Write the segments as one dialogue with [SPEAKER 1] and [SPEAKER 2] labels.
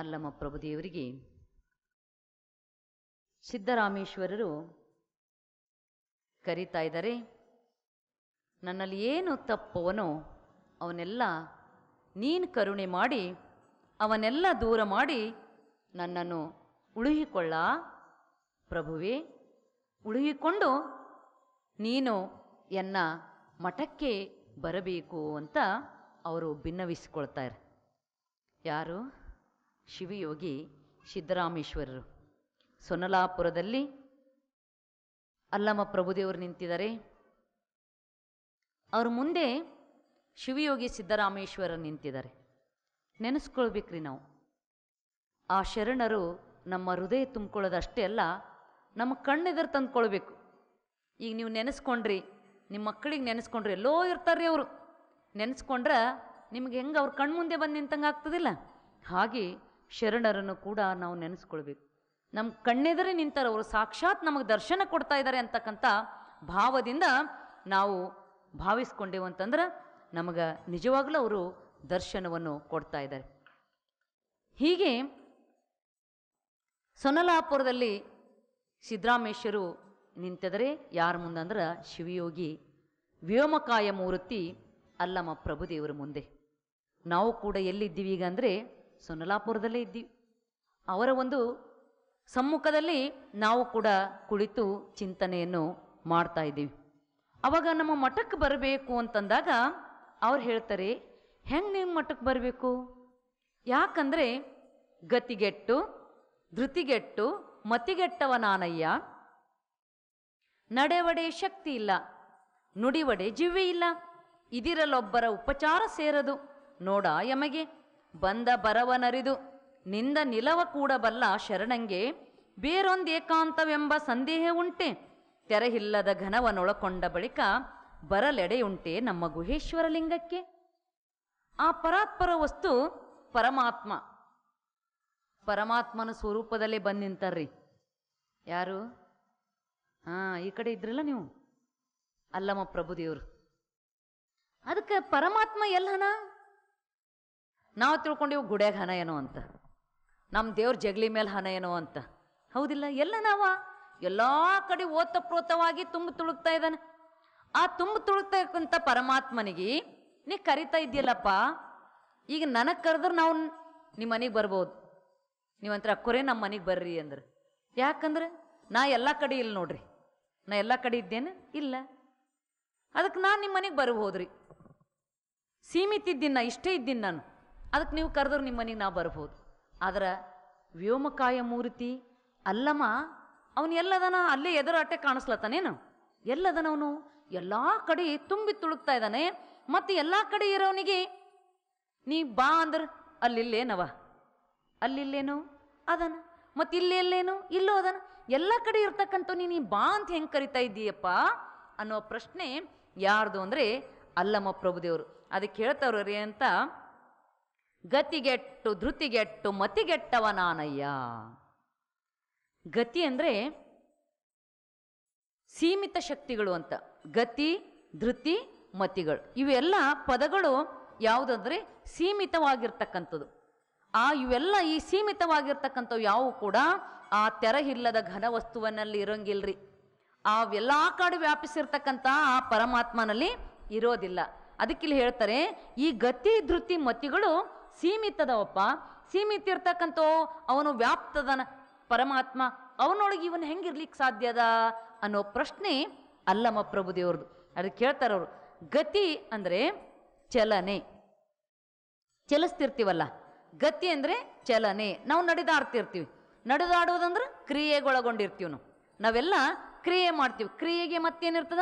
[SPEAKER 1] ಅಲ್ಲಮ್ಮ ಪ್ರಭುದೇವರಿಗೆ ಸಿದ್ದರಾಮೇಶ್ವರರು ಕರೀತಾ ಇದ್ದಾರೆ, ನನ್ನಲ್ಲಿ ಏನು ತಪ್ಪವನೋ ಅವನ್ನೆಲ್ಲ ನೀನು ಕರುಣೆ ಮಾಡಿ ಅವನ್ನೆಲ್ಲ ದೂರ ಮಾಡಿ ನನ್ನನ್ನು ಉಳುಹಿಕೊಳ್ಳ ಪ್ರಭುವೇ, ಉಳುಹಿಕೊಂಡು ನೀನು ಎನ್ನ ಮಠಕ್ಕೆ ಬರಬೇಕು ಅಂತ ಅವರು ಭಿನ್ನವಿಸಿಕೊಳ್ತಾರೆ ಯಾರು? ಶಿವಯೋಗಿ ಸಿದ್ದರಾಮೇಶ್ವರರು. ಸೊನಲಾಪುರದಲ್ಲಿ ಅಲ್ಲಮ್ಮ ಪ್ರಭುದೇವರು ನಿಂತಿದ್ದಾರೆ. ಅವ್ರ ಮುಂದೆ ಶಿವಯೋಗಿ ಸಿದ್ದರಾಮೇಶ್ವರ ನಿಂತಿದ್ದಾರೆ. ನೆನೆಸ್ಕೊಳ್ಬೇಕ್ರಿ ನಾವು. ಆ ಶರಣರು ನಮ್ಮ ಹೃದಯ ತುಂಬ್ಕೊಳ್ಳೋದಷ್ಟೇ ಅಲ್ಲ, ನಮ್ಮ ಕಣ್ಣೆದುರು ತಂದ್ಕೊಳ್ಬೇಕು. ಈಗ ನೀವು ನೆನೆಸ್ಕೊಂಡ್ರಿ, ನಿಮ್ಮ ಮಕ್ಕಳಿಗೆ ನೆನೆಸ್ಕೊಂಡ್ರಿ ಎಲ್ಲೋ ಇರ್ತಾರ್ರಿ ಅವರು. ನೆನೆಸ್ಕೊಂಡ್ರೆ ನಿಮ್ಗೆ ಹೆಂಗೆ ಅವ್ರ ಕಣ್ಮುಂದೆ ಬಂದು ನಿಂತಂಗೆ ಆಗ್ತದಿಲ್ಲ. ಹಾಗೆ ಶರಣರನ್ನು ಕೂಡ ನಾವು ನೆನೆಸ್ಕೊಳ್ಬೇಕು. ನಮ್ಮ ಕಣ್ಣೆದುರೇ ನಿಂತಾರೆ ಅವರು ಸಾಕ್ಷಾತ್ ನಮಗೆ ದರ್ಶನ ಕೊಡ್ತಾ ಇದ್ದಾರೆ ಅಂತಕ್ಕಂಥ ಭಾವದಿಂದ ನಾವು ಭಾವಿಸ್ಕೊಂಡೆವು ಅಂತಂದ್ರೆ ನಮಗೆ ನಿಜವಾಗ್ಲೂ ಅವರು ದರ್ಶನವನ್ನು ಕೊಡ್ತಾ ಇದ್ದಾರೆ. ಹೀಗೆ ಸೊನಲಾಪುರದಲ್ಲಿ ಸಿದ್ದರಾಮೇಶ್ವರು ನಿಂತಿದ್ರೆ ಯಾರ ಮುಂದಂದ್ರೆ ಶಿವಯೋಗಿ ವ್ಯೋಮಕಾಯ ಮೂರ್ತಿ ಅಲ್ಲಮ್ಮ ಪ್ರಭುದೇವರ ಮುಂದೆ. ನಾವು ಕೂಡ ಎಲ್ಲಿದ್ದೀವಿ ಈಗ ಅಂದರೆ ಸೊನಲಾಪುರದಲ್ಲೇ ಇದ್ದೀವಿ. ಅವರ ಒಂದು ಸಮ್ಮುಖದಲ್ಲಿ ನಾವು ಕೂಡ ಕುಳಿತು ಚಿಂತನೆಯನ್ನು ಮಾಡ್ತಾ ಇದ್ದೀವಿ. ಅವಾಗ ನಮ್ಮ ಮಠಕ್ಕೆ ಬರಬೇಕು ಅಂತಂದಾಗ ಅವ್ರು ಹೇಳ್ತಾರೆ, ಹೆಂಗೆ ನಿಮ್ಮ ಮಠಕ್ಕೆ ಬರಬೇಕು? ಯಾಕಂದರೆ, ಗತಿಗೆಟ್ಟು, ಧೃತಿಗೆಟ್ಟು, ಮತಿಗೆಟ್ಟವ ನಾನಯ್ಯ. ನಡೆವಡೆ ಶಕ್ತಿ ಇಲ್ಲ, ನುಡಿವಡೆ ಜಿವ್ವೆ ಇಲ್ಲ. ಇದಿರಲೊಬ್ಬರ ಉಪಚಾರ ಸೇರದು, ನೋಡ ಯಮಗೆ. ಬಂದ ಬರವನರಿದು. ನಿಂದ ನಿಲವ ಕೂಡಬಲ್ಲ ಶರಣಂಗೆ ಬೇರೊಂದು ಏಕಾಂತವೆಂಬ ಸಂದೇಹ ಉಂಟೆ. ತೆರೆಹಿಲ್ಲದ ಘನವನೊಳಕೊಂಡ ಬಳಿಕ ಬರಲೆಡೆಯುಂಟೆ ನಮ್ಮ ಗುಹೇಶ್ವರ ಲಿಂಗಕ್ಕೆ ಆ ಪರಾತ್ಪರ ವಸ್ತು ಪರಮಾತ್ಮ. ಪರಮಾತ್ಮನ ಸ್ವರೂಪದಲ್ಲೇ ಬಂದು ನಿಂತಾರ್ರಿ ಯಾರು? ಹಾ, ಈ ಕಡೆ ಇದ್ರಲ್ಲ ನೀವು? ಅಲ್ಲಮ್ಮ ಪ್ರಭುದೇವರು. ಅದಕ್ಕೆ ಪರಮಾತ್ಮ ಎಲ್ಲ ಹನ ನಾವು ತಿಳ್ಕೊಂಡಿವು ಗುಡ್ಯಾಗ ಹಣ ಏನೋ ಅಂತ. ನಮ್ಮ ದೇವ್ರ ಜಗಲಿ ಮೇಲೆ ಹನ ಏನೋ ಅಂತ. ಹೌದಿಲ್ಲ? ಎಲ್ಲ ನಾವ. ಎಲ್ಲ ಕಡೆ ಓತಪ್ರೋತವಾಗಿ ತುಂಬ ತುಳುಕ್ತಾ ಇದ್ದಾನೆ ಆ ತುಂಬ ತುಳುಕ್ತಾ ಇರ್ತಕ್ಕಂಥ ಪರಮಾತ್ಮನಿಗೆ, ನೀ ಕರಿತಾ ಇದೆಯಲ್ಲಪ್ಪ ಈಗ ನನಗೆ ಕರೆದ್ರೆ ನಾವು ನಿಮ್ಮ ಮನೆಗೆ ಬರ್ಬೋದು. ನೀವಂತ್ರ ಅಕ್ಕೋರೆ ನಮ್ಮ ಮನೆಗೆ ಬರ್ರಿ ಅಂದ್ರೆ. ಯಾಕಂದ್ರೆ, ನಾ ಎಲ್ಲ ಕಡೆ ಇಲ್ಲ ನೋಡ್ರಿ. ನಾ ಎಲ್ಲ ಕಡೆ ಇದ್ದೇನೆ? ಇಲ್ಲ. ಅದಕ್ಕೆ ನಾನು ನಿಮ್ಮ ಮನೆಗೆ ಬರ್ಬೋದ್ರಿ ಸೀಮಿತ ಇದ್ದೀನಿ ನಾ, ಇಷ್ಟೇ ಇದ್ದೀನಿ ನಾನು. ಅದಕ್ಕೆ ನೀವು ಕರೆದ್ರೆ ನಿಮ್ಮ ಮನೆಗೆ ನಾವು ಬರ್ಬೋದು. ಆದ್ರೆ ವ್ಯೋಮಕಾಯ ಮೂರ್ತಿ ಅಲ್ಲಮ್ಮ, ಅವನು ಎಲ್ಲದನ ಅಲ್ಲೇ ಎದುರಾಟೆ ಕಾಣಿಸ್ಲತ್ತಾನೇನು? ಎಲ್ಲದನ ಅವನು ಎಲ್ಲ ಕಡೆ ತುಂಬಿ ತುಳುಕ್ತಾ ಇದ್ದಾನೆ, ಮತ್ತು ಎಲ್ಲ ಕಡೆ ಇರೋವನಿಗೆ ನೀ ಬಾ ಅಂದ್ರೆ ಅಲ್ಲಿಲ್ಲೇನವ? ಅಲ್ಲಿಲ್ಲೇನು? ಅದನ. ಮತ್ತು ಇಲ್ಲೆಲ್ಲೇನು ಇಲ್ಲೋ ಅದನ. ಎಲ್ಲ ಕಡೆ ಇರ್ತಕ್ಕಂಥ ನೀ ಬಾ ಅಂತ ಹೆಂಗೆ ಕರಿತಾ ಇದ್ದೀಯಪ್ಪ ಅನ್ನೋ ಪ್ರಶ್ನೆ ಯಾರ್ದು ಅಂದರೆ ಅಲ್ಲಮ್ಮ ಪ್ರಭುದೇವರು. ಅದಕ್ಕೆ ಹೇಳ್ತಾವ್ರಿ ಅಂತ ಗತಿಗೆಟ್ಟು, ಧೃತಿಗೆಟ್ಟು ಮತಿಗೆಟ್ಟವ ನಾನಯ್ಯ ಗತಿ ಅಂದರೆ ಸೀಮಿತ ಶಕ್ತಿಗಳು ಅಂತ. ಗತಿ, ಧೃತಿ, ಮತಿಗಳು. ಇವೆಲ್ಲ ಪದಗಳು ಯಾವುದಂದ್ರೆ ಸೀಮಿತವಾಗಿರ್ತಕ್ಕಂಥದ್ದು. ಆ ಇವೆಲ್ಲ ಈ ಸೀಮಿತವಾಗಿರ್ತಕ್ಕಂಥವು ಯಾವುವು ಕೂಡ ಆ ತೆರಹಿಲ್ಲದ ಘನ ವಸ್ತುವನ್ನಲ್ಲಿ ಇರೋಂಗಿಲ್ರಿ. ಅವೆಲ್ಲ ಕಡೆ ವ್ಯಾಪಿಸಿರ್ತಕ್ಕಂಥ ಆ ಪರಮಾತ್ಮನಲ್ಲಿ ಇರೋದಿಲ್ಲ. ಅದಕ್ಕಿಲ್ಲಿ ಹೇಳ್ತಾರೆ, ಈ ಗತಿ, ಧೃತಿ, ಮತಿಗಳು ಸೀಮಿತದವಪ್ಪ ಸೀಮಿತ ಇರ್ತಕ್ಕಂಥ ಅವನು ವ್ಯಾಪ್ತದನ ಪರಮಾತ್ಮ, ಅವನೊಳಗೆ ಇವನು ಹೆಂಗಿರ್ಲಿಕ್ಕೆ ಸಾಧ್ಯದ ಅನ್ನೋ ಪ್ರಶ್ನೆ ಅಲ್ಲಮ್ಮ ಪ್ರಭುದೇವ್ರದ್ದು ಅದಕ್ಕೆ ಕೇಳ್ತಾರೆ ಅವರು, ಗತಿ ಅಂದ್ರೆ ಚಲನೆ. ಚಲಿಸ್ತಿರ್ತೀವಲ್ಲ, ಗತಿ ಅಂದ್ರೆ ಚಲನೆ. ನಾವು ನಡೆದಾಡ್ತಿರ್ತೀವಿ. ನಡೆದಾಡುವುದಂದ್ರೆ ಕ್ರಿಯೆಗೊಳಗೊಂಡಿರ್ತೀವಿ ನಾವು. ನಾವೆಲ್ಲ ಕ್ರಿಯೆ ಮಾಡ್ತೀವಿ. ಕ್ರಿಯೆಗೆ ಮತ್ತೇನಿರ್ತದ?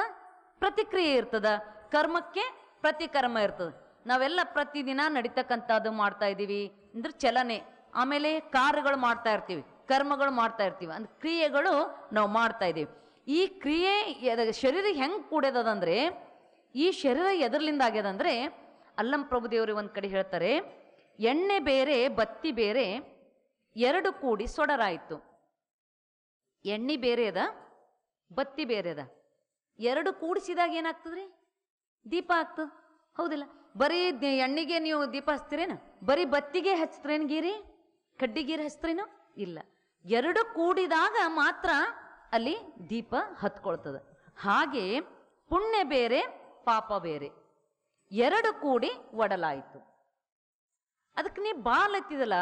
[SPEAKER 1] ಪ್ರತಿಕ್ರಿಯೆ ಇರ್ತದ. ಕರ್ಮಕ್ಕೆ ಪ್ರತಿಕರ್ಮ ಇರ್ತದ. ನಾವೆಲ್ಲ ಪ್ರತಿದಿನ ನಡೀತಕ್ಕಂಥದ್ದು ಮಾಡ್ತಾ ಇದ್ದೀವಿ. ಅಂದ್ರೆ ಚಲನೆ. ಆಮೇಲೆ ಕಾರ್ಯಗಳು ಮಾಡ್ತಾ ಇರ್ತೀವಿ. ಕರ್ಮಗಳು ಮಾಡ್ತಾ ಇರ್ತೀವಿ. ಅಂದ್ರೆ ಕ್ರಿಯೆಗಳು ನಾವು ಮಾಡ್ತಾ ಇದ್ದೀವಿ. ಈ ಕ್ರಿಯೆ ಶರೀರ ಹೆಂಗೆ ಕೂಡದಂದ್ರೆ ಈ ಶರೀರ ಎದರ್ಲಿಂದ ಆಗ್ಯದಂದ್ರೆ, ಅಲ್ಲಂ ಪ್ರಭುದೇವರು ಒಂದು ಕಡೆ ಹೇಳ್ತಾರೆ, ಎಣ್ಣೆ ಬೇರೆ, ಬತ್ತಿ ಬೇರೆ, ಎರಡು ಕೂಡಿ ಸೊಡರಾಯಿತು. ಎಣ್ಣೆ ಬೇರೆ ಅದ, ಬತ್ತಿ ಬೇರೆ ಅದ. ಎರಡು ಕೂಡಿಸಿದಾಗ ಏನಾಗ್ತದ್ರಿ? ದೀಪ ಆಗ್ತದೆ? ಹೌದಿಲ್ಲ. ಬರೀ ಎಣ್ಣಿಗೆ ನೀವು ದೀಪ ಹಚ್ತೀರೇನು? ಬರೀ ಬತ್ತಿಗೆ ಹಚ್ತೀರೇನು ಗೀರಿ? ಕಡ್ಡಿಗೀರಿ ಹೆಸ್ರೇನು ಇಲ್ಲ. ಎರಡು ಕೂಡಿದಾಗ ಮಾತ್ರ ಅಲ್ಲಿ ದೀಪ ಹತ್ಕೊಳ್ತದೆ. ಹಾಗೆ ಪುಣ್ಯ ಬೇರೆ, ಪಾಪ ಬೇರೆ. ಎರಡು ಕೂಡಿ ಒಡಲಾಯಿತು. ಅದಕ್ಕೆ ನೀ ಬಾಲ್ ಎತ್ತಿದಲ್ಲ?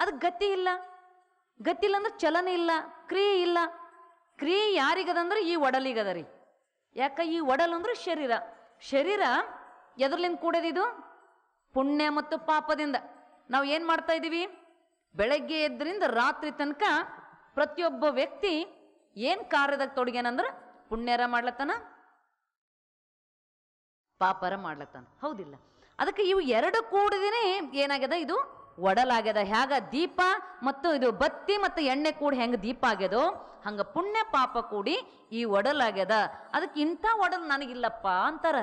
[SPEAKER 1] ಅದಕ್ಕೆ ಗತಿ ಇಲ್ಲ. ಗತಿ ಇಲ್ಲ ಅಂದ್ರೆ ಚಲನೆ ಇಲ್ಲ, ಕ್ರಿಯೆ ಇಲ್ಲ. ಕ್ರಿಯೆ ಯಾರಿಗದಂದ್ರೆ ಈ ಒಡಲಿಗದ ರೀ. ಯಾಕ ಈ ಒಡಲು ಅಂದ್ರೆ ಶರೀರ. ಶರೀರ ಎದ್ರಲಿಂದ ಕೂಡದಿದು ಪುಣ್ಯ ಮತ್ತು ಪಾಪದಿಂದ. ನಾವು ಏನು ಮಾಡ್ತಾ ಇದ್ದೀವಿ? ಬೆಳಗ್ಗೆ ಎದ್ರಿಂದ ರಾತ್ರಿ ತನಕ ಪ್ರತಿಯೊಬ್ಬ ವ್ಯಕ್ತಿ ಏನು ಕಾರ್ಯದಾಗ ತೊಡಗ್ಯಾನಂದ್ರೆ ಪುಣ್ಯರ ಮಾಡ್ಲತ್ತಾನ? ಪಾಪರ ಮಾಡ್ಲತ್ತಾನ. ಹೌದಿಲ್ಲ. ಅದಕ್ಕೆ ಇವು ಎರಡು ಕೂಡಿದೇನೆ ಏನಾಗ್ಯದ? ಇದು ಒಡಲಾಗ್ಯದ. ಹ್ಯಾಗ ದೀಪ ಮತ್ತು ಇದು ಬತ್ತಿ ಮತ್ತು ಎಣ್ಣೆ ಕೂಡಿ ಹೆಂಗೆ ದೀಪ ಆಗ್ಯದೋ, ಹಂಗೆ ಪುಣ್ಯ ಪಾಪ ಕೂಡಿ ಈ ಒಡಲಾಗ್ಯದ. ಅದಕ್ಕೆ ಇಂಥ ಒಡಲ್ ನನಗಿಲ್ಲಪ್ಪ ಅಂತಾರ.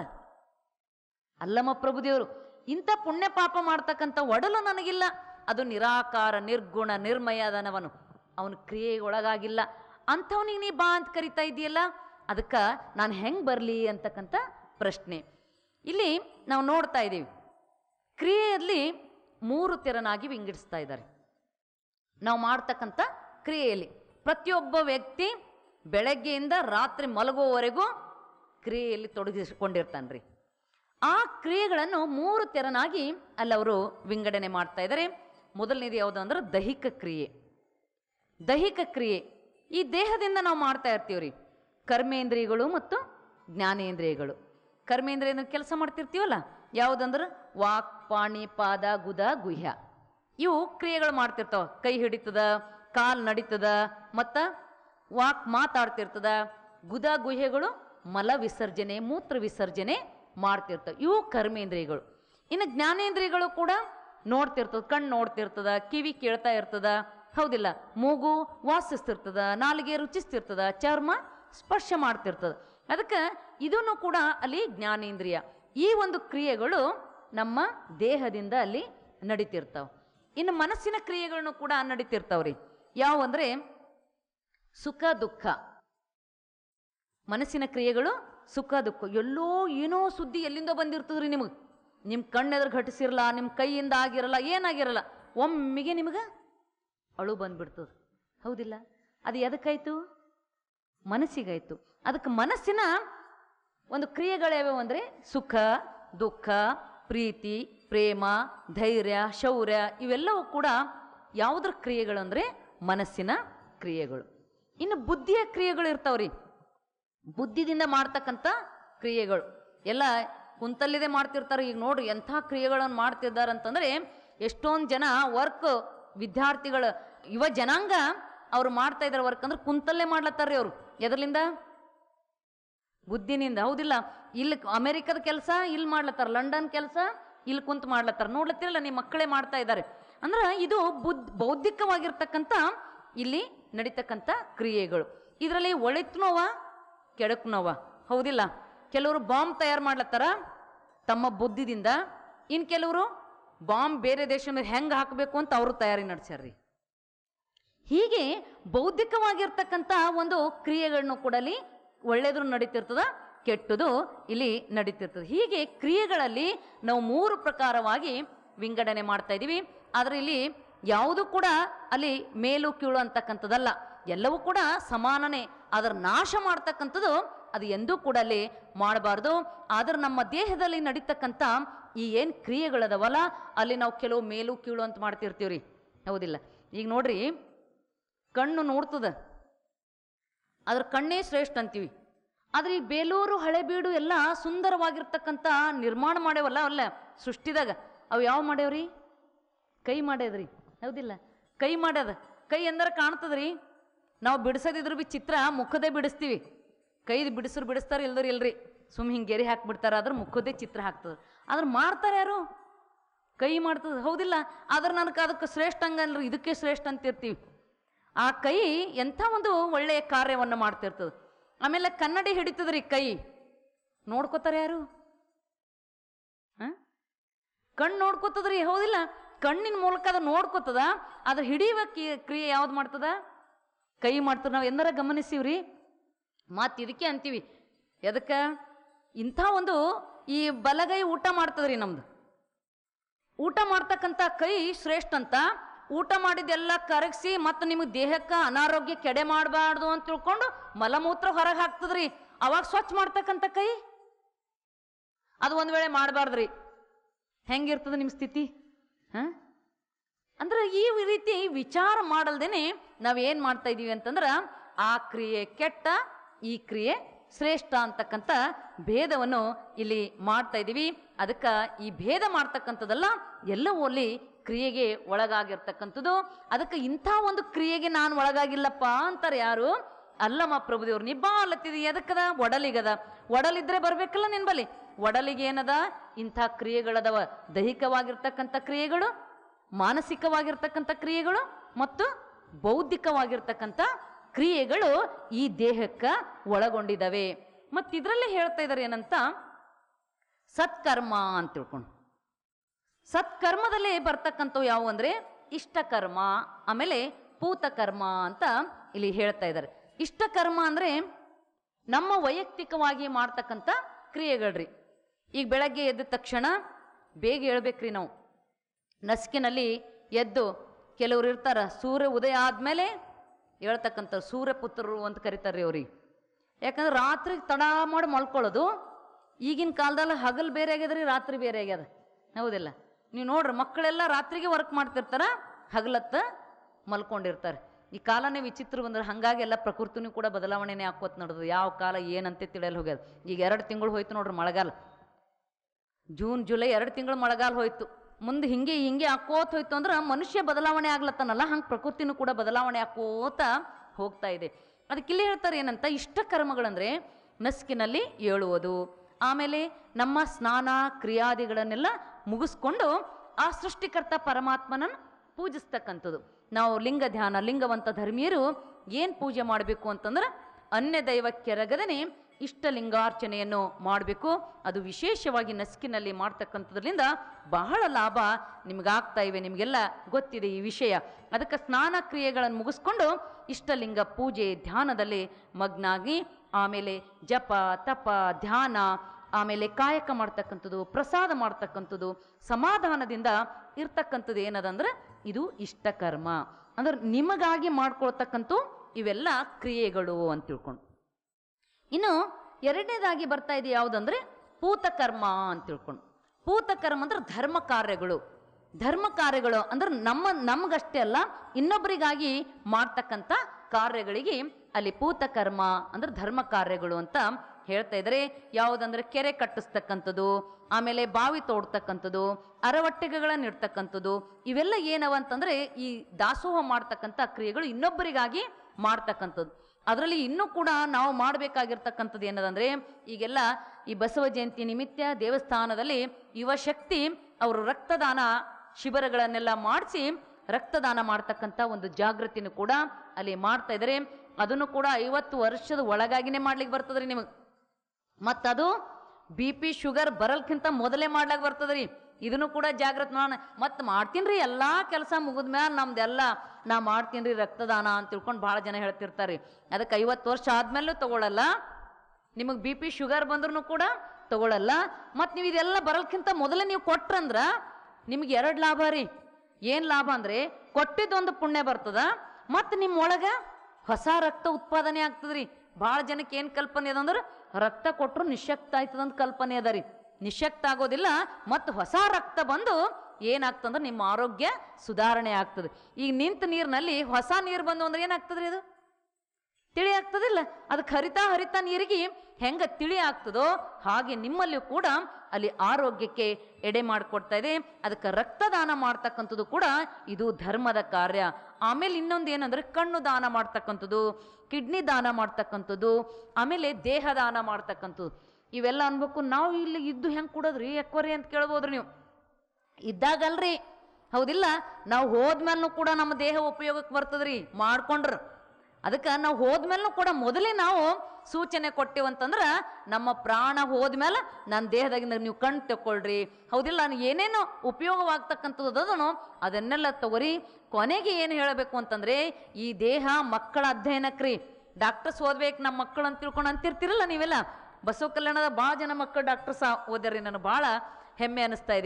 [SPEAKER 1] ಅಲ್ಲಮ್ಮ ಪ್ರಭುದೇವರು, ಇಂಥ ಪುಣ್ಯ ಪಾಪ ಮಾಡ್ತಕ್ಕಂಥ ಒಡಲು ನನಗಿಲ್ಲ. ಅದು ನಿರಾಕಾರ, ನಿರ್ಗುಣ ನಿರ್ಮಯದನವನು ಅವನ ಕ್ರಿಯೆಗೆ ಒಳಗಾಗಿಲ್ಲ ಅಂಥವನಿಗೆ ನೀ ಬಾ ಅಂತ ಕರಿತಾ ಇದೆಯಲ್ಲ? ಅದಕ್ಕೆ ನಾನು ಹೆಂಗೆ ಬರಲಿ ಅಂತಕ್ಕಂಥ ಪ್ರಶ್ನೆ. ಇಲ್ಲಿ ನಾವು ನೋಡ್ತಾ ಇದ್ದೀವಿ. ಕ್ರಿಯೆಯಲ್ಲಿ ಮೂರು ತೆರನಾಗಿ ವಿಂಗಡಿಸ್ತಾ ಇದ್ದಾರೆ. ನಾವು ಮಾಡ್ತಕ್ಕಂಥ ಕ್ರಿಯೆಯಲ್ಲಿ ಪ್ರತಿಯೊಬ್ಬ ವ್ಯಕ್ತಿ ಬೆಳಗ್ಗೆಯಿಂದ ರಾತ್ರಿ ಮಲಗುವವರೆಗೂ ಕ್ರಿಯೆಯಲ್ಲಿ ತೊಡಗಿಸಿಕೊಂಡಿರ್ತಾನ್ರಿ. ಆ ಕ್ರಿಯೆಗಳನ್ನು ಮೂರು ತೆರನಾಗಿ ಅಲ್ಲಿ ಅವರು ವಿಂಗಡಣೆ ಮಾಡ್ತಾ ಇದ್ದಾರೆ. ಮೊದಲನೇದು ಯಾವುದು ಅಂದ್ರೆ ದೈಹಿಕ ಕ್ರಿಯೆ. ದೈಹಿಕ ಕ್ರಿಯೆ. ಈ ದೇಹದಿಂದ ನಾವು ಮಾಡ್ತಾ ಇರ್ತೀವ್ರಿ. ಕರ್ಮೇಂದ್ರಿಯಗಳು ಮತ್ತು ಜ್ಞಾನೇಂದ್ರಿಯಗಳು. ಕರ್ಮೇಂದ್ರಿಯ ಕೆಲಸ ಮಾಡ್ತಿರ್ತೀವಲ್ಲ? ಯಾವುದಂದ್ರೆ ವಾಕ್, ಪಾಣಿ, ಪಾದ, ಗುದ, ಗುಹ್ಯ. ಇವು ಕ್ರಿಯೆಗಳು ಮಾಡ್ತಿರ್ತಾವ. ಕೈ ಹಿಡಿತದ, ಕಾಲ್ ನಡೀತದ, ಮತ್ತ ವಾಕ್ ಮಾತಾಡ್ತಿರ್ತದ. ಗುದ ಗುಹೆಗಳು ಮಲ ವಿಸರ್ಜನೆ ಮೂತ್ರ ವಿಸರ್ಜನೆ ಮಾಡ್ತಿರ್ತವೆ. ಇವು ಕರ್ಮೇಂದ್ರಿಯಗಳು. ಇನ್ನು ಜ್ಞಾನೇಂದ್ರಿಯಗಳು ಕೂಡ ನೋಡ್ತಿರ್ತದ, ಕಣ್ಣು ನೋಡ್ತಿರ್ತದ, ಕಿವಿ ಕೇಳ್ತಾ ಇರ್ತದ, ಹೌದಿಲ್ಲ, ಮೂಗು ವಾಸಿಸ್ತಿರ್ತದ, ನಾಲಿಗೆ ರುಚಿಸ್ತಿರ್ತದ, ಚರ್ಮ ಸ್ಪರ್ಶ ಮಾಡ್ತಿರ್ತದ. ಅದಕ್ಕೆ ಇದನ್ನು ಕೂಡ ಅಲ್ಲಿ ಜ್ಞಾನೇಂದ್ರಿಯ. ಈ ಒಂದು ಕ್ರಿಯೆಗಳು ನಮ್ಮ ದೇಹದಿಂದ ಅಲ್ಲಿ ನಡೀತಿರ್ತಾವೆ. ಇನ್ನು ಮನಸ್ಸಿನ ಕ್ರಿಯೆಗಳನ್ನು ಕೂಡ ನಡೀತಿರ್ತಾವ್ರಿ ಯಾವಂದ್ರೆ ಸುಖ, ದುಃಖ. ಮನಸ್ಸಿನ ಕ್ರಿಯೆಗಳು ಸುಖ ದುಃಖ, ಎಲ್ಲೋ ಏನೋ ಸುದ್ದಿ ಎಲ್ಲಿಂದೋ ಬಂದಿರ್ತದ್ರಿ ನಿಮಗೆ? ನಿಮ್ಮ ಕಣ್ಣೆದ್ರ ಘಟಿಸಿರಲ್ಲ ನಿಮ್ಮ ಕೈಯಿಂದ ಆಗಿರಲ್ಲ, ಏನಾಗಿರಲ್ಲ, ಒಮ್ಮಿಗೆ ನಿಮಗೆ ಅಳು ಬಂದ್ಬಿಡ್ತದೆ. ಹೌದಿಲ್ಲ? ಅದು ಎದಕ್ಕಾಯ್ತು? ಮನಸ್ಸಿಗಾಯ್ತು. ಅದಕ್ಕೆ ಮನಸ್ಸಿನ ಒಂದು ಕ್ರಿಯೆಗಳ್ಯಾವ್ಯಾವು ಅಂದರೆ ಸುಖ, ದುಃಖ, ಪ್ರೀತಿ, ಪ್ರೇಮ, ಧೈರ್ಯ, ಶೌರ್ಯ, ಇವೆಲ್ಲವೂ ಕೂಡ ಯಾವುದ್ರ ಕ್ರಿಯೆಗಳು ಅಂದರೆ ಮನಸ್ಸಿನ ಕ್ರಿಯೆಗಳು. ಇನ್ನು ಬುದ್ಧಿಯ ಕ್ರಿಯೆಗಳು ಇರ್ತಾವ್ರಿ. ಬುದ್ಧಿದಿಂದ ಮಾಡ್ತಕ್ಕಂಥ ಕ್ರಿಯೆಗಳು. ಎಲ್ಲ ಕುಂತಲ್ಲಿದೆ ಮಾಡ್ತಿರ್ತಾರೆ. ಈಗ ನೋಡ್ರಿ ಎಂಥ ಕ್ರಿಯೆಗಳನ್ನು ಮಾಡ್ತಿದ್ದಾರೆ ಅಂತಂದ್ರೆ ಎಷ್ಟೊಂದು ಜನ ವರ್ಕ್ ವಿದ್ಯಾರ್ಥಿಗಳು, ಯುವ ಜನಾಂಗ ಅವ್ರು ಮಾಡ್ತಾ ಇದ್ದಾರೆ ವರ್ಕ್ ಅಂದ್ರೆ ಕುಂತಲ್ಲೇ ಮಾಡ್ಲತ್ತಾರ್ರಿ ಅವರು. ಎದರ್ಲಿಂದ? ಬುದ್ಧಿನಿಂದ. ಹೌದಿಲ್ಲ? ಇಲ್ಲಿ ಅಮೆರಿಕದ ಕೆಲಸ, ಇಲ್ಲಿ ಮಾಡ್ಲತ್ತಾರ. ಲಂಡನ್ ಕೆಲಸ, ಇಲ್ಲಿ ಕುಂತು ಮಾಡ್ಲತ್ತಾರ. ನೋಡ್ಲತ್ತಿರಲ್ಲ ನಿಮ್ಮ ಮಕ್ಕಳೇ ಮಾಡ್ತಾ ಇದ್ದಾರೆ ಅಂದ್ರೆ ಇದು ಬುದ್, ಬೌದ್ಧಿಕವಾಗಿರ್ತಕ್ಕಂಥ, ಇಲ್ಲಿ ನಡೀತಕ್ಕಂಥ ಕ್ರಿಯೆಗಳು. ಇದರಲ್ಲಿ ಒಳಿತುನೋವ ಕೆಡಕ್ನೋವ ಹೌದಿಲ್ಲ? ಕೆಲವರು ಬಾಂಬ್ ತಯಾರು ಮಾಡ್ಲತ್ತಾರ? ತಮ್ಮ ಬುದ್ಧಿದಿಂದ. ಇನ್ನು ಕೆಲವರು ಬಾಂಬ್ ಬೇರೆ ದೇಶ ಹೆಂಗೆ ಹಾಕಬೇಕು ಅಂತ ಅವರು ತಯಾರಿ ನಡೆಸ್ಯಾರ್ರಿ. ಹೀಗೆ ಬೌದ್ಧಿಕವಾಗಿರ್ತಕ್ಕಂಥ ಒಂದು ಕ್ರಿಯೆಗಳನ್ನು ಕೂಡ ಅಲ್ಲಿ ಒಳ್ಳೇದ್ರು ನಡೀತಿರ್ತದ ಕೆಟ್ಟದು ಇಲ್ಲಿ ನಡೀತಿರ್ತದೆ. ಹೀಗೆ ಕ್ರಿಯೆಗಳಲ್ಲಿ ನಾವು ಮೂರು ಪ್ರಕಾರವಾಗಿ ವಿಂಗಡಣೆ ಮಾಡ್ತಾ ಇದ್ದೀವಿ ಆದರೆ ಇಲ್ಲಿ ಯಾವುದು ಕೂಡ ಅಲ್ಲಿ ಮೇಲು, ಕೀಳು ಅಂತಕ್ಕಂಥದ್ದಲ್ಲ. ಎಲ್ಲವೂ ಕೂಡ ಸಮಾನನೇ. ಅದರ ನಾಶ ಮಾಡ್ತಕ್ಕಂಥದ್ದು ಅದು ಎಂದೂ ಕೂಡ ಅಲ್ಲಿ ಮಾಡಬಾರ್ದು. ಆದ್ರೆ ನಮ್ಮ ದೇಹದಲ್ಲಿ ನಡೀತಕ್ಕಂಥ ಈ ಏನು ಕ್ರಿಯೆಗಳದವಲ್ಲ, ಅಲ್ಲಿ ನಾವು ಕೆಲವು ಮೇಲು ಕೀಳು ಅಂತ ಮಾಡ್ತಿರ್ತೀವ್ರಿ. ಹೌದಿಲ್ಲ. ಈಗ ನೋಡ್ರಿ, ಕಣ್ಣು ನೋಡ್ತದ. ಅದ್ರ ಕಣ್ಣೇ ಶ್ರೇಷ್ಠ ಅಂತೀವಿ. ಆದ್ರೆ ಈ ಬೇಲೂರು ಹಳೆಬೀಡು ಎಲ್ಲ ಸುಂದರವಾಗಿರ್ತಕ್ಕಂಥ ನಿರ್ಮಾಣ ಮಾಡ್ಯಾವಲ್ಲ ಅಲ್ಲ ಸೃಷ್ಟಿದಾಗ, ಅವು ಯಾವ ಮಾಡ್ಯಾವ್ರಿ? ಕೈ ಮಾಡ್ಯದ್ರಿ. ಹೌದಿಲ್ಲ. ಕೈ ಮಾಡ್ಯದ. ಕೈ ಎಂದರ ಕಾಣ್ತದ್ರಿ? ನಾವು ಬಿಡಿಸೋದಿದ್ರು ಬಿ ಚಿತ್ರ ಮುಖದೇ ಬಿಡಿಸ್ತೀವಿ. ಕೈದು ಬಿಡಿಸ್ರು ಬಿಡಿಸ್ತಾರೆ ಇಲ್ದ್ರ ಇಲ್ರಿ. ಸುಮ್ ಹಿಂಗೆ ಗೆರೆ ಹಾಕ್ಬಿಡ್ತಾರೆ, ಆದ್ರೆ ಮುಖದೇ ಚಿತ್ರ ಹಾಕ್ತದೆ. ಆದ್ರೆ ಮಾಡ್ತಾರೆ ಯಾರು? ಕೈ ಮಾಡ್ತದೆ, ಹೌದಿಲ್ಲ? ಆದ್ರೆ ನನಗೆ ಅದಕ್ಕೆ ಶ್ರೇಷ್ಠ ಹಂಗಲ್ರಿ ಇದಕ್ಕೆ ಶ್ರೇಷ್ಠ ಅಂತಿರ್ತೀವಿ. ಆ ಕೈ ಎಂಥ ಒಂದು ಒಳ್ಳೆಯ ಕಾರ್ಯವನ್ನು ಮಾಡ್ತಿರ್ತದೆ. ಆಮೇಲೆ ಕನ್ನಡಿ ಹಿಡಿತದ್ರಿ ಕೈ. ನೋಡ್ಕೋತಾರೆ ಯಾರು? ಕಣ್ಣು ನೋಡ್ಕೋತದ್ರಿ, ಹೌದಿಲ್ಲ? ಕಣ್ಣಿನ ಮೂಲಕ ಅದು ನೋಡ್ಕೋತದ, ಅದು ಹಿಡಿಯುವ ಕ್ರಿಯೆ ಯಾವ್ದು ಮಾಡ್ತದ? ಕೈ ಮಾಡ್ತಾರೆ ನಾವು ಎಂದರ ಗಮನಿಸಿವ್ರಿ? ಮತ್ತು ಇದಕ್ಕೆ ಅಂತೀವಿ. ಎದಕ್ಕೆ? ಇಂಥ ಒಂದು ಈ ಬಲಗೈ ಊಟ ಮಾಡ್ತದ್ರಿ ನಮ್ದು. ಊಟ ಮಾಡ್ತಕ್ಕಂಥ ಕೈ ಶ್ರೇಷ್ಠ ಅಂತ. ಊಟ ಮಾಡಿದ್ದೆಲ್ಲ ಕರಗಿಸಿ ಮತ್ತು ನಿಮಗೆ ದೇಹಕ್ಕೆ ಅನಾರೋಗ್ಯ ಕೆಡೆ ಮಾಡಬಾರ್ದು ಅಂತ ತಿಳ್ಕೊಂಡು ಮಲಮೂತ್ರ ಹೊರಗೆ ಹಾಕ್ತದ್ರಿ. ಅವಾಗ ಸ್ವಚ್ಛ ಮಾಡ್ತಕ್ಕಂಥ ಕೈ? ಅದು ಒಂದು ವೇಳೆ ಮಾಡಬಾರ್ದ್ರಿ. ಹೆಂಗಿರ್ತದೆ ನಿಮ್ಮ ಸ್ಥಿತಿ? ಹಾಂ? ಅಂದ್ರೆ ಈ ರೀತಿ ವಿಚಾರ ಮಾಡಲ್ದೇನೆ ನಾವೇನ್ ಮಾಡ್ತಾ ಇದೀವಿ ಅಂತಂದ್ರೆ ಆ ಕ್ರಿಯೆ ಕೆಟ್ಟ, ಈ ಕ್ರಿಯೆ ಶ್ರೇಷ್ಠ ಅಂತಕ್ಕಂಥ ಭೇದವನ್ನು ಇಲ್ಲಿ ಮಾಡ್ತಾ ಇದೀವಿ. ಅದಕ್ಕ ಈ ಭೇದ ಮಾಡ್ತಕ್ಕಂಥದ್ದೆಲ್ಲ ಎಲ್ಲವೂ ಅಲ್ಲಿ ಕ್ರಿಯೆಗೆ ಒಳಗಾಗಿರ್ತಕ್ಕಂಥದ್ದು. ಅದಕ್ಕೆ ಇಂಥ ಒಂದು ಕ್ರಿಯೆಗೆ ನಾನು ಒಳಗಾಗಿಲ್ಲಪ್ಪ ಅಂತಾರೆ ಯಾರು? ಅಲ್ಲಮ್ಮ ಪ್ರಭುದೇವ್ರು ನಿಬ್ಬಾಲತ್ತಿದ್ದಿ ಅಲ್ಲತ್ತಿದಿ, ಎದಕ್ಕದ? ಒಡಲಿಗದ. ಒಡಲಿದ್ರೆ ಬರ್ಬೇಕಲ್ಲ ಬಲಿ ಒಡಲಿಗೆ ಏನದ ಇಂಥ ಕ್ರಿಯೆಗಳದವ. ದೈಹಿಕವಾಗಿರ್ತಕ್ಕಂಥ ಕ್ರಿಯೆಗಳು ಮಾನಸಿಕವಾಗಿರ್ತಕ್ಕಂಥ ಕ್ರಿಯೆಗಳು ಮತ್ತು ಬೌದ್ಧಿಕವಾಗಿರ್ತಕ್ಕಂಥ ಕ್ರಿಯೆಗಳು ಈ ದೇಹಕ್ಕೆ ಒಳಗೊಂಡಿದ್ದಾವೆ ಮತ್ತು ಇದರಲ್ಲಿ ಹೇಳ್ತಾ ಇದ್ದಾರೆ ಏನಂತ? ಸತ್ಕರ್ಮ ಅಂತ ತಿಳ್ಕೊಂಡು. ಸತ್ಕರ್ಮದಲ್ಲಿ ಬರ್ತಕ್ಕಂಥವು ಯಾವುವು ಅಂದರೆ? ಇಷ್ಟಕರ್ಮ, ಆಮೇಲೆ ಪೂತಕರ್ಮ ಅಂತ ಇಲ್ಲಿ ಹೇಳ್ತಾ ಇದ್ದಾರೆ ಇಷ್ಟಕರ್ಮ ಅಂದರೆ ನಮ್ಮ ವೈಯಕ್ತಿಕವಾಗಿ ಮಾಡ್ತಕ್ಕಂಥ ಕ್ರಿಯೆಗಳ್ರಿ. ಈಗ ಬೆಳಗ್ಗೆ ಎದ್ದ ತಕ್ಷಣ ಬೇಗ ಹೇಳ್ಬೇಕ್ರಿ ನಾವು. ನಸಿಕಿನಲ್ಲಿ ಎದ್ದು ಕೆಲವರು ಇರ್ತಾರ, ಸೂರ್ಯ ಉದಯ ಆದಮೇಲೆ ಹೇಳ್ತಕ್ಕಂಥ ಸೂರ್ಯಪುತ್ರರು ಅಂತ ಕರೀತಾರೆ ಅವ್ರಿಗೆ. ಯಾಕಂದ್ರೆ ರಾತ್ರಿ ತಡ ಮಾಡಿ ಮಲ್ಕೊಳ್ಳೋದು, ಈಗಿನ ಕಾಲದಲ್ಲಿ ಹಗಲು ಬೇರೆ ಆಗ್ಯದ್ರಿ ರಾತ್ರಿ ಬೇರೆ ಆಗ್ಯದ. ಹೌದಿಲ್ಲ. ನೀವು ನೋಡ್ರಿ, ಮಕ್ಕಳೆಲ್ಲ ರಾತ್ರಿಗೆ ವರ್ಕ್ ಮಾಡ್ತಿರ್ತಾರ, ಹಗಲತ್ತ ಮಲ್ಕೊಂಡಿರ್ತಾರೆ. ಈ ಕಾಲನೇ ವಿಚಿತ್ರ ಬಂದ್ರೆ ಹಂಗಾಗಿ ಎಲ್ಲ ಪ್ರಕೃತಿನೂ ಕೂಡ ಬದಲಾವಣೆನೇ ಹಾಕೋತ್ ನಡೆದು ಯಾವ ಕಾಲ ಏನಂತೆ ತಿಳಿಯಲು ಹೋಗ್ಯದ. ಈಗ ಎರಡು ತಿಂಗಳು ಹೋಯ್ತು ನೋಡ್ರಿ ಮಳೆಗಾಲ. ಜೂನ್, ಜುಲೈ ಎರಡು ತಿಂಗಳು ಮಳೆಗಾಲ ಹೋಯ್ತು. ಮುಂದೆ ಹಿಂಗೆ ಹಿಂಗೆ ಆಕೋತ ಹೋಯ್ತು ಅಂದ್ರೆ ಮನುಷ್ಯ ಬದಲಾವಣೆ ಆಗ್ಲತ್ತನಲ್ಲ, ಹಂಗೆ ಪ್ರಕೃತಿನೂ ಕೂಡ ಬದಲಾವಣೆ ಹಾಕೋತ ಹೋಗ್ತಾ ಇದೆ. ಅದಕ್ಕೆ ಇಲ್ಲಿ ಹೇಳ್ತಾರೆ ಏನಂತ, ಇಷ್ಟ ಕರ್ಮಗಳಂದರೆ ನಸ್ಕಿನಲ್ಲಿ ಹೇಳುವುದು ಆಮೇಲೆ ನಮ್ಮ ಸ್ನಾನ ಕ್ರಿಯಾದಿಗಳನ್ನೆಲ್ಲ ಮುಗಿಸ್ಕೊಂಡು ಆ ಸೃಷ್ಟಿಕರ್ತ ಪರಮಾತ್ಮನನ್ನು ಪೂಜಿಸ್ತಕ್ಕಂಥದ್ದು. ನಾವು ಲಿಂಗ ಧ್ಯಾನ, ಲಿಂಗವಂತ ಧರ್ಮೀಯರು ಏನು ಪೂಜೆ ಮಾಡಬೇಕು ಅಂತಂದ್ರೆ ಅನ್ಯ ದೈವಕ್ಕೆರಗದನೆ ಇಷ್ಟಲಿಂಗಾರ್ಚನೆಯನ್ನು ಮಾಡಬೇಕು. ಅದು ವಿಶೇಷವಾಗಿ ನಸುಕಿನಲ್ಲಿ ಮಾಡ್ತಕ್ಕಂಥದ್ರಿಂದ ಬಹಳ ಲಾಭ ನಿಮಗಾಗ್ತಾ ಇವೆ, ನಿಮಗೆಲ್ಲ ಗೊತ್ತಿದೆ ಈ ವಿಷಯ. ಅದಕ್ಕೆ ಸ್ನಾನ ಕ್ರಿಯೆಗಳನ್ನು ಮುಗಿಸ್ಕೊಂಡು ಇಷ್ಟಲಿಂಗ ಪೂಜೆ ಧ್ಯಾನದಲ್ಲಿ ಮಗ್ನಾಗಿ, ಆಮೇಲೆ ಜಪ, ತಪ, ಧ್ಯಾನ, ಆಮೇಲೆ ಕಾಯಕ ಮಾಡ್ತಕ್ಕಂಥದ್ದು, ಪ್ರಸಾದ ಮಾಡ್ತಕ್ಕಂಥದ್ದು, ಸಮಾಧಾನದಿಂದ ಇರ್ತಕ್ಕಂಥದ್ದು ಏನದಂದ್ರೆ ಇದು ಇಷ್ಟಕರ್ಮ. ಅಂದ್ರೆ ನಿಮಗಾಗಿ ಮಾಡ್ಕೊಳ್ತಕ್ಕಂಥ ಇವೆಲ್ಲ ಕ್ರಿಯೆಗಳು ಅಂತ ತಿಳ್ಕೊಂಡು. ಇನ್ನು ಎರಡನೇದಾಗಿ ಬರ್ತಾ ಇದೆ ಯಾವುದಂದ್ರೆ ಪೂತಕರ್ಮ ಅಂತ ತಿಳ್ಕೊಂಡು. ಪೂತಕರ್ಮ ಅಂದ್ರೆ ಧರ್ಮ ಕಾರ್ಯಗಳು. ಧರ್ಮ ಕಾರ್ಯಗಳು ಅಂದ್ರೆ ನಮ್ಮ, ನಮಗಷ್ಟೇ ಅಲ್ಲ ಇನ್ನೊಬ್ಬರಿಗಾಗಿ ಮಾಡ್ತಕ್ಕಂಥ ಕಾರ್ಯಗಳಿಗೆ ಅಲ್ಲಿ ಪೂತಕರ್ಮ ಅಂದ್ರೆ ಧರ್ಮ ಕಾರ್ಯಗಳು ಅಂತ ಹೇಳ್ತಾ ಇದ್ದಾರೆ ಯಾವುದಂದ್ರೆ ಕೆರೆ ಕಟ್ಟಿಸ್ತಕ್ಕಂಥದ್ದು, ಆಮೇಲೆ ಬಾವಿ ತೋಡ್ತಕ್ಕಂಥದ್ದು, ಅರವಟ್ಟಿಗೆಗಳನ್ನ ಇಡ್ತಕ್ಕಂಥದ್ದು, ಇವೆಲ್ಲ ಏನವ ಅಂತಂದ್ರೆ ಈ ದಾಸೋಹ ಮಾಡ್ತಕ್ಕಂಥ ಕ್ರಿಯೆಗಳು ಇನ್ನೊಬ್ಬರಿಗಾಗಿ ಮಾಡ್ತಕ್ಕಂಥದ್ದು. ಅದರಲ್ಲಿ ಇನ್ನೂ ಕೂಡ ನಾವು ಮಾಡಬೇಕಾಗಿರ್ತಕ್ಕಂಥದ್ದು ಏನದಂದ್ರೆ, ಈಗೆಲ್ಲ ಈ ಬಸವ ಜಯಂತಿ ನಿಮಿತ್ತ ದೇವಸ್ಥಾನದಲ್ಲಿ ಯುವ ಶಕ್ತಿ ಅವರು ರಕ್ತದಾನ ಶಿಬಿರಗಳನ್ನೆಲ್ಲ ಮಾಡಿಸಿ ರಕ್ತದಾನ ಮಾಡ್ತಕ್ಕಂಥ ಒಂದು ಜಾಗೃತಿನೂ ಕೂಡ ಅಲ್ಲಿ ಮಾಡ್ತಾ ಇದ್ದಾರೆ. ಅದನ್ನು ಕೂಡ ಐವತ್ತು ವರ್ಷದ ಒಳಗಾಗಿನೇ ಮಾಡ್ಲಿಕ್ಕೆ ಬರ್ತದ್ರಿ ನಿಮಗೆ. ಮತ್ತದು ಬಿ ಪಿ ಶುಗರ್ ಬರಲ್ಕಿಂತ ಮೊದಲೇ ಮಾಡ್ಲಾಕ ಬರ್ತದ್ರಿ. ಇದನ್ನು ಕೂಡ ಜಾಗ್ರತೆ ಮಾಡೋಣ ಮತ್ತೆ ಮಾಡ್ತೀನಿ ಎಲ್ಲ ಕೆಲಸ ಮುಗಿದ ಮ್ಯಾಲ ನಮ್ದೆಲ್ಲ ನಾ ಮಾಡ್ತೀನಿ ರೀ ರಕ್ತದಾನ ಅಂತ ತಿಳ್ಕೊಂಡು ಭಾಳ ಜನ ಹೇಳ್ತಿರ್ತಾರೆ. ಅದಕ್ಕೆ ಐವತ್ತು ವರ್ಷ ಆದ್ಮೇಲೂ ತಗೊಳ್ಳಲ್ಲ ನಿಮಗೆ ಬಿ ಪಿ ಶುಗರ್ ಬಂದ್ರೂ ಕೂಡ ತಗೊಳ್ಳಲ್ಲ ಮತ್ತು ನೀವು ಇದೆಲ್ಲ ಬರಲ್ಕಿಂತ ಮೊದಲೇ ನೀವು ಕೊಟ್ರಂದ್ರೆ ನಿಮ್ಗೆ ಎರಡು ಲಾಭ ರೀ. ಏನು ಲಾಭ ಅಂದರೆ ಕೊಟ್ಟಿದ್ದೊಂದು ಪುಣ್ಯ ಬರ್ತದ, ಮತ್ತು ನಿಮ್ಮೊಳಗೆ ಹೊಸ ರಕ್ತ ಉತ್ಪಾದನೆ ಆಗ್ತದ್ರಿ. ಭಾಳ ಜನಕ್ಕೆ ಏನು ಕಲ್ಪನೆ ಅದಂದ್ರೆ ರಕ್ತ ಕೊಟ್ಟರು ನಿಶಕ್ತ ಆಯ್ತದಂತ ಕಲ್ಪನೆ ಅದ ರೀ. ನಿಶಕ್ತ ಆಗೋದಿಲ್ಲ ಮತ್ತು ಹೊಸ ರಕ್ತ ಬಂದು ಏನಾಗ್ತಂದ್ರೆ ನಿಮ್ಮ ಆರೋಗ್ಯ ಸುಧಾರಣೆ ಆಗ್ತದೆ. ಈಗ ನಿಂತ ನೀರಿನಲ್ಲಿ ಹೊಸ ನೀರು ಬಂದು ಅಂದ್ರೆ ಏನಾಗ್ತದ್ರಿ ಅದು? ತಿಳಿ ಆಗ್ತದಿಲ್ಲ. ಅದಕ್ಕೆ ಹರಿತಾ ಹರಿತಾ ನೀರಿಗೆ ಹೆಂಗೆ ತಿಳಿ ಆಗ್ತದೋ ಹಾಗೆ ನಿಮ್ಮಲ್ಲಿಯೂ ಕೂಡ ಅಲ್ಲಿ ಆರೋಗ್ಯಕ್ಕೆ ಎಡೆ ಮಾಡಿಕೊಡ್ತಾ ಇದೆ. ಅದಕ್ಕೆ ರಕ್ತದಾನ ಮಾಡ್ತಕ್ಕಂಥದ್ದು ಕೂಡ ಇದು ಧರ್ಮದ ಕಾರ್ಯ. ಆಮೇಲೆ ಇನ್ನೊಂದು ಏನಂದ್ರೆ ಕಣ್ಣು ದಾನ ಮಾಡ್ತಕ್ಕಂಥದ್ದು, ಕಿಡ್ನಿ ದಾನ ಮಾಡ್ತಕ್ಕಂಥದ್ದು, ಆಮೇಲೆ ದೇಹ ದಾನ ಮಾಡ್ತಕ್ಕಂಥದ್ದು. ಇವೆಲ್ಲ ಅನ್ಬೇಕು. ನಾವು ಇಲ್ಲಿ ಇದ್ದು ಹೆಂಗೆ ಕೊಡೋದ್ರಿ? ಎಕ್ವರಿ ಅಂತ ಕೇಳ್ಬೋದ್ರಿ ನೀವು. ಇದ್ದಾಗಲ್ರಿ. ಹೌದಿಲ್ಲ? ನಾವು ಹೋದ್ಮೇಲೂ ಕೂಡ ನಮ್ಮ ದೇಹ ಉಪಯೋಗಕ್ಕೆ ಬರ್ತದ್ರಿ. ಮಾಡ್ಕೊಂಡ್ರ. ಅದಕ್ಕೆ ನಾವು ಹೋದ್ಮೇಲೂ ಕೂಡ ಮೊದಲೇ ನಾವು ಸೂಚನೆ ಕೊಟ್ಟಿವಂತಂದ್ರೆ ನಮ್ಮ ಪ್ರಾಣ ಹೋದ್ಮೇಲೆ ನನ್ನ ದೇಹದಾಗಿಂದ ನೀವು ಕಣ್ಣು ತಗೊಳ್ರಿ ಹೌದಿಲ್ಲ? ನಾನು ಏನೇನು ಉಪಯೋಗವಾಗ್ತಕ್ಕಂಥದ್ದು ಅದನ್ನು ಅದನ್ನೆಲ್ಲ ತಗೋರಿ ಕೊನೆಗೆ ಏನು ಹೇಳಬೇಕು ಅಂತಂದರೆ ಈ ದೇಹ ಮಕ್ಕಳ ಅಧ್ಯಯನಕ್ರಿ. ಡಾಕ್ಟರ್ಸ್ ಓದ್ಬೇಕು, ನಮ್ಮ ಮಕ್ಕಳು ಅಂತ ತಿಳ್ಕೊಂಡು ಅಂತಿರ್ತಿರಲ್ಲ ನೀವೆಲ್ಲ? ಬಸವ ಕಲ್ಯಾಣದ ಭಾಳ ಜನ ಮಕ್ಕಳು ಡಾಕ್ಟರ್ಸ್ ರೀ ನನಗೆ ಭಾಳ ಹೆಮ್ಮೆ ಅನಿಸ್ತಾ ಇದೆ.